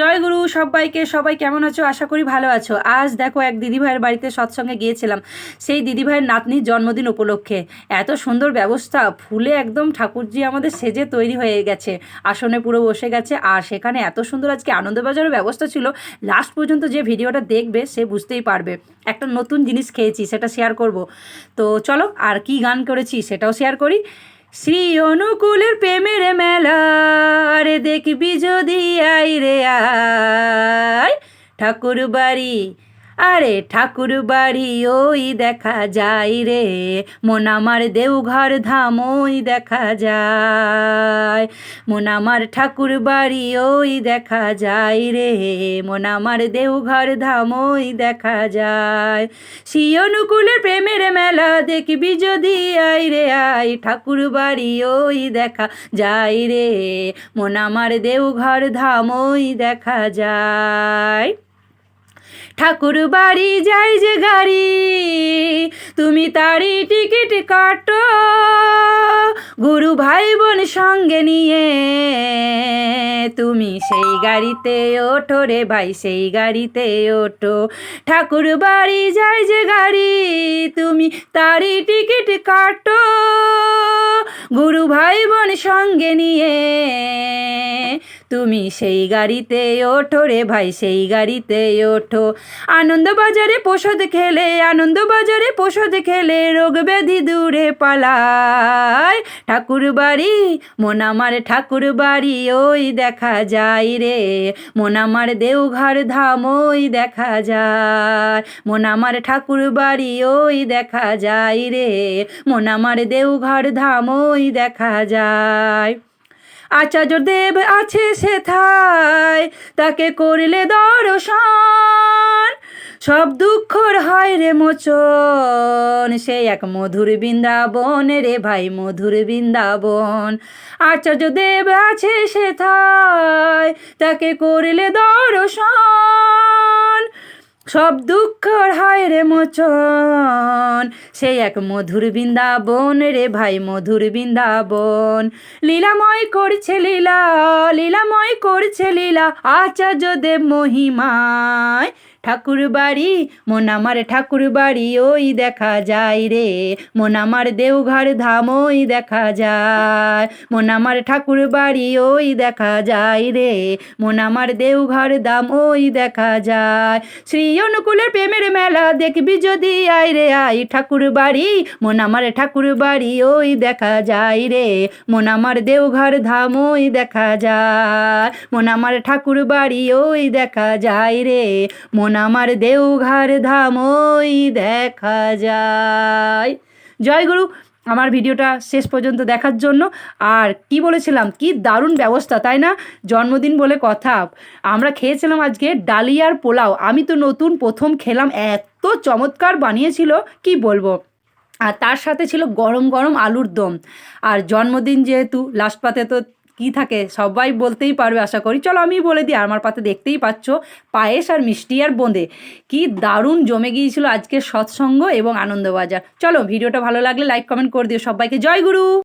জয় গুরু, সবাইকে, সবাই কেমন আছো? আশা করি ভালো আছো। আজ দেখো এক দিদিভাইয়ের বাড়িতে সৎসঙ্গে গিয়েছিলাম। সেই দিদিভাইয়ের নাতনির জন্মদিন উপলক্ষে। এত সুন্দর ব্যবস্থা, ফুলে একদম ঠাকুরজি আমাদের সেজে তৈরি হয়ে গেছে। আসনে পুরো বসে গেছে। আর সেখানে এত সুন্দর আজকে আনন্দবাজারের ব্যবস্থা ছিল। লাস্ট পর্যন্ত যে ভিডিওটা দেখবে, সে বুঝতেই পারবে। একটা নতুন জিনিস খেয়েছি, সেটা শেয়ার করব। তো চলো, আর কি গান করেছি সেটাও শেয়ার করি। শ্রী অনুকূলের প্রেমের মেলা। দেখবি যদি আই রে আয় ঠাকুর বাড়ি আরে ঠাকুর বাড়ি ওই দেখা যায় রে। মন আমার দেওঘর ধাম ওই দেখা যায়। মন আমার ঠাকুর বাড়ি ওই দেখা যায় রে। মন আমার দেওঘর ধাম ওই দেখা যায়। শ্রী অনুকূলের প্রেমের মেলা দেখবি যদি আই রে আই ঠাকুর বাড়ি ওই দেখা যায় রে। মন আমার দেওঘর ধাম ওই দেখা যায়। ঠাকুর বাড়ি যাই যে গাড়ি, তুমি তারই টিকিট কাটো। গুরু ভাই বোন সঙ্গে নিয়ে, তুমি সেই গাড়িতে ওঠো রে ভাই, সেই গাড়িতে ওঠো। ঠাকুর বাড়ি যাই যে গাড়ি, তুমি তারই টিকিট কাটো। গুরু ভাই বোন সঙ্গে নিয়ে তুমি সেই গাড়িতে ওঠো রে ভাই, সেই গাড়িতে ওঠো। আনন্দবাজারে পোষদ খেলে, আনন্দবাজারে পোষদ খেলে রোগ ব্যাধি দূরে পালায়। ঠাকুর বাড়ি মন আমার ঠাকুর বাড়ি ওই দেখা যায় রে। মন আমার দেওঘর ধাম, ওই দেখা যায়। মন আমার ঠাকুর বাড়ি ওই দেখা যায় রে। মন আমার দেওঘর ধাম, ওই দেখা যায়। আচার্য দেব আছে সেথায়, তাকে করলে দর্শন। সব দুঃখর হয় রে মোচন, সে এক মধুর বৃন্দাবন রে ভাই মধুর বৃন্দাবন। আচার্য দেব আছে সেথায়, তাকে করলে দর্শন। সব দুঃখর হায় রে মোচন। সেই এক মধুর বৃন্দাবন রে ভাই মধুর বৃন্দাবন। লীলাময় করছে লীলা, লীলাময় করছে লীলা আচার্য দেব মহিমায়। ঠাকুর বাড়ি মন আমার ঠাকুর বাড়ি ওই দেখা যায় রে। মন আমার দেওঘর ধাম, ওই দেখা যায়। মন আমার ঠাকুর বাড়ি ওই দেখা যায় রে। মন আমার দেওঘর দাম ওই দেখা যায়। শ্রী অনুকূলের প্রেমের মেলা দেখবি যদি, আয় রে আই ঠাকুর বাড়ি মন আমার ঠাকুর বাড়ি ওই দেখা যায় রে। মন আমার দেওঘর ধাম, ওই দেখা যায়। মন আমার ঠাকুর বাড়ি ওই দেখা যায় রে। মন আমার দেওঘর ধাম, ওই দেখা যায়। জয় গুরু, আমার ভিডিওটা শেষ পর্যন্ত দেখার জন্য। আর কি বলেছিলাম? কি দারুণ ব্যবস্থা, তাই না? জন্মদিন বলে কথা। আমরা খেয়েছিলাম আজকে ডালিয়ার পোলাও। আমি তো নতুন প্রথম খেলাম। এত চমৎকার বানিয়েছিল, কি বলব? আর তার সাথে ছিল গরম গরম আলুর দম। আর জন্মদিন যেহেতু, লাস্ট পাতে তো কি থাকে? সবাই বলতেই পারবে আশা করি। চলো আমি বলে দিই, আমার পাতে দেখতেই পাচ্ছ, পায়েস আর মিষ্টি আর বোঁদে। কি দারুণ জমে গিয়েছিল আজকে সৎসঙ্গ এবং আনন্দবাজার। চলো, ভিডিওটা ভালো লাগলে লাইক কমেন্ট করে দিও সবাইকে। জয় গুরু!